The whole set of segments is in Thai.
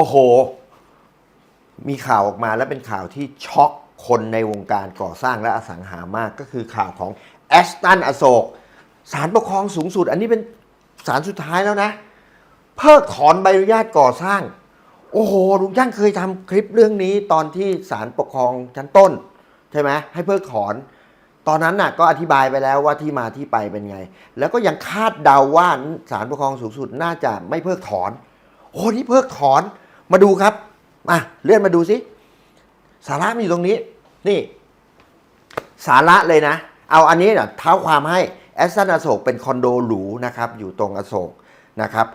โอ้โห มีข่าวออกมาและเป็นข่าวที่ช็อกคนในวงการก่อสร้างและอสังหามากก็คือข่าวของแอสตันอโศกศาลปกครองสูงสุด อันนี้เป็นศาลสุดท้ายแล้วนะ เพิกถอนใบอนุญาตก่อสร้าง โอ้โหลุงช่างเคยทำคลิปเรื่องนี้ตอนที่ศาลปกครองชั้นต้น ใช่ไหมให้เพิกถอน ตอนนั้นน่ะก็อธิบายไปแล้วว่าที่มาที่ไปเป็นไง แล้วก็ยังคาดเดาว่าศาลปกครองสูงสุดน่าจะไม่เพิกถอน โอ้นี่เพิกถอน มาดูครับมาเลื่อนมาดูสิสาระมันอยู่ตรงนี้ นี่ สาระเลยนะ เอาอันนี้เนะเท้าความให้แอสตันอโศกเป็นคอนโดหรูนะครับ อยู่ตรงอโศกนะครับ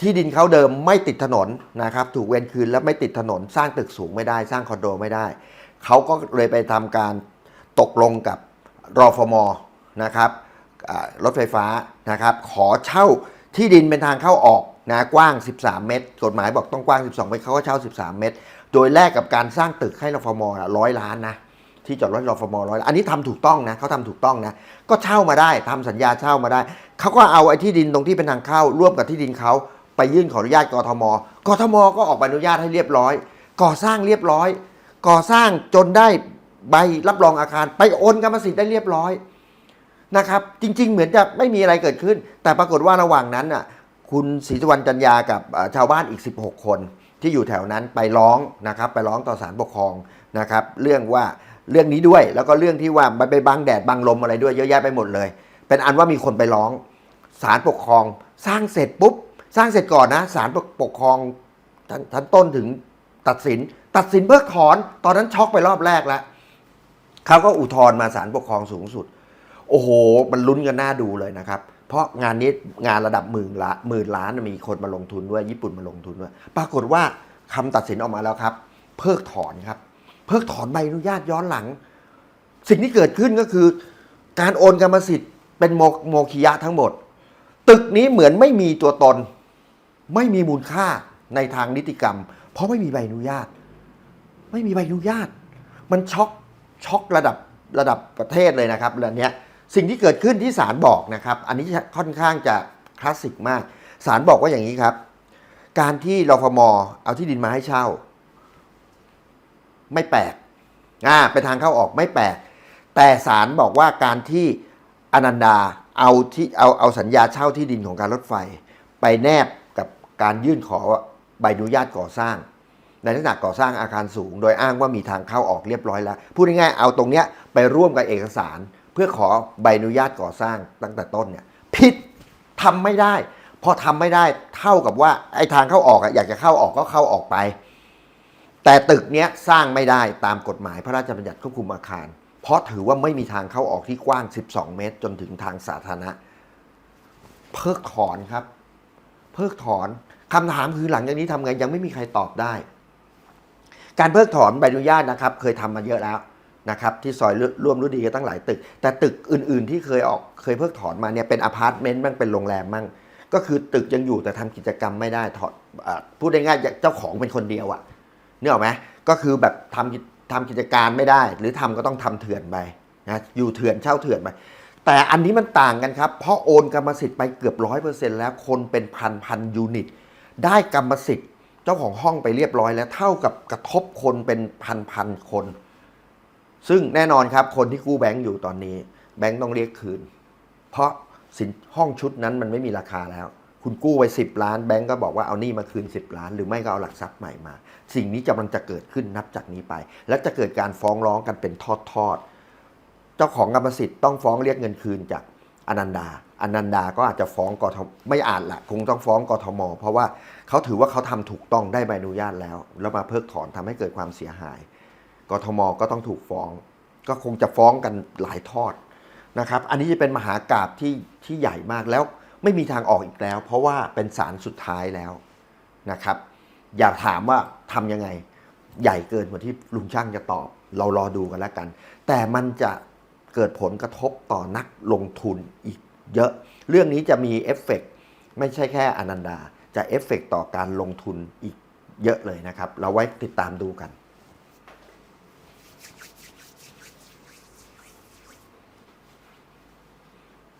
ที่ดินเขาเดิมไม่ติดถนนนะครับ ถูกเว้นคืนแล้วไม่ติดถนน สร้างตึกสูงไม่ได้ สร้างคอนโดไม่ได้ เขาก็เลยไปทำการตกลงกับรอฟมนะครับรถไฟฟ้านะครับ ขอเช่าที่ดินเป็นทางเข้าออก นะกว้าง 13 เมตร กฎหมายบอกต้องกว้าง 12 เมตรเขาก็เช่า 13 เมตร โดยแลกกับการสร้างตึกให้รฟมร้อยล้านนะที่จอดรถรฟมร้อยล้านอันนี้ทำถูกต้องนะเขาทำถูกต้องนะ ก็เช่ามาได้ทำสัญญาเช่ามาได้ เขาก็เอาไอ้ที่ดินตรงที่เป็นทางเข้า ร่วมกับที่ดินเขาไปยื่นขออนุญาตกทมกทมก็ออกใบอนุญาตให้เรียบร้อย ก่อสร้างเรียบร้อย ก่อสร้างจนได้ใบรับรองอาคาร ไปโอนกรรมสิทธิ์ได้เรียบร้อยนะครับ จริง ๆ เหมือนจะไม่มีอะไรเกิดขึ้น แต่ปรากฏว่าระหว่างนั้นน่ะ คุณศรีสุวรรณจันยากับชาวบ้านอีก 16 คนที่อยู่แถวนั้นไปร้องนะครับไปร้องต่อศาลปกครองนะครับเรื่องว่าเรื่องนี้ด้วยแล้วก็เรื่องที่ว่ามันไปบังแดดบังลมอะไรด้วยเยอะแยะไปหมดเลย เป็นอันว่ามีคนไปร้องศาลปกครอง สร้างเสร็จปุ๊บ สร้างเสร็จก่อนนะศาลปกครองทันทันต้นถึงตัดสิน ตัดสินเพิกถอน ตอนนั้นช็อกไปรอบแรกแล้วเขาก็อุทธรณ์มาศาลปกครองสูงสุด โอ้โห มันลุ้นกันหน้าดูเลยนะครับเพราะงานนี้งานระดับหมื่นละหมื่นล้านมีคนมาลงทุนด้วยญี่ปุ่นมาลงทุนด้วย ปรากฏว่าคำตัดสินออกมาแล้วครับ เพิกถอนครับ เพิกถอนใบอนุญาตย้อนหลัง สิ่งที่เกิดขึ้นก็คือ การโอนกรรมสิทธิ์เป็นโมโมคิยะทั้งหมด ตึกนี้เหมือนไม่มีตัวตน ไม่มีมูลค่าในทางนิติกรรม เพราะไม่มีใบอนุญาต ไม่มีใบอนุญาต มันช็อกช็อกระดับระดับประเทศเลยนะครับเรื่องนี้ สิ่งที่เกิดขึ้นที่ศาลบอกนะครับ อันนี้ค่อนข้างจะคลาสสิกมากศาลบอกว่าอย่างนี้ครับ การที่รฟมเอาที่ดินมาให้เช่า ไม่แปลกอ่าเป็นทางเข้าออกไม่แปลก แต่ศาลบอกว่าการที่อนันดาเอาที่เอาเอาสัญญาเช่าที่ดินของการรถไฟ ไปแนบกับการยื่นขอใบอนุญาตก่อสร้าง ในลักษณะก่อสร้างอาคารสูง โดยอ้างว่ามีทางเข้าออกเรียบร้อยแล้ว พูดง่ายๆเอาตรงเนี้ยไปร่วมกับเอกสาร เพื่อขอใบอนุญาตก่อสร้างตั้งแต่ต้นเนี่ยผิดทำไม่ได้ พอทำไม่ได้เท่ากับว่าไอ้ทางเข้าออกอะอยากจะเข้าออกก็เข้าออกไป แต่ตึกเนี้ยสร้างไม่ได้ตามกฎหมายพระราชบัญญัติควบคุมอาคาร เพราะถือว่าไม่มีทางเข้าออกที่กว้าง 12 เมตร จนถึงทางสาธารณะ เพิกถอนครับ เพิกถอนคำถามคือหลังจากนี้ทำไงยังไม่มีใครตอบได้ การเพิกถอนใบอนุญาตนะครับ เคยทำมาเยอะแล้ว นะครับที่ซอยร่วมรุ่ดีกันตั้งหลายตึก แต่ตึกอื่น ๆ ที่เคยออกเคยเพิกถอนมาเนี่ยเป็นอพาร์ตเมนต์บ้างเป็นโรงแรมบ้างก็คือตึกยังอยู่แต่ทำกิจกรรมไม่ได้ถอดพูดง่ายๆเจ้าของเป็นคนเดียวอะเนึกออกไหมก็คือแบบทำทำกิจการไม่ได้ หรือทำก็ต้องทำเถื่อนไปนะอยู่เถื่อนเช่าเถื่อนไปแต่อันนี้มันต่างกันครับ เพราะโอนกรรมสิทธิ์ไปเกือบร้อยเปอร์เซ็นต์แล้วคนเป็นพันพันยูนิต ได้กรรมสิทธิ์เจ้าของห้องไปเรียบร้อยแล้วเท่ากับกระทบคนเป็นพันพันคน ซึ่งแน่นอนครับคนที่กู้แบงก์อยู่ตอนนี้ แบงก์ต้องเรียกคืน เพราะสินห้องชุดนั้นมันไม่มีราคาแล้ว คุณกู้ไป 10 ล้านแบงก์ก็บอกว่าเอาหนี่มาคืน 10 ล้าน หรือไม่ก็เอาหลักทรัพย์ใหม่มา สิ่งนี้กำลังจะเกิดขึ้นนับจากนี้ไป และจะเกิดการฟ้องร้องกันเป็นทอดๆเจ้าของกรรมสิทธิ์ต้องฟ้องเรียกเงินคืนจากอนันดาอนันดาก็อาจจะฟ้องกทมไม่อาจละคงต้องฟ้องกทม เพราะว่าเขาถือว่าเขาทำถูกต้องได้ใบอนุญาตแล้ว แล้วมาเพิกถอนทำให้เกิดความเสียหาย กทมก็ต้องถูกฟ้อง ก็คงจะฟ้องกันหลายทอดนะครับ อันนี้จะเป็นมหากราบที่ที่ใหญ่มากแล้วไม่มีทางออกอีกแล้ว เพราะว่าเป็นสารสุดท้ายแล้วนะครับ อย่าถามว่าทำยังไง ใหญ่เกินกว่าที่ลุงช่างจะตอบ เรารอดูกันแล้วกัน แต่มันจะเกิดผลกระทบต่อนักลงทุนอีกเยอะ เรื่องนี้จะมีเอฟเฟกต์ไม่ใช่แค่อนันดา จะเอฟเฟกต์ต่อการลงทุนอีกเยอะเลยนะครับ เราไว้ติดตามดูกัน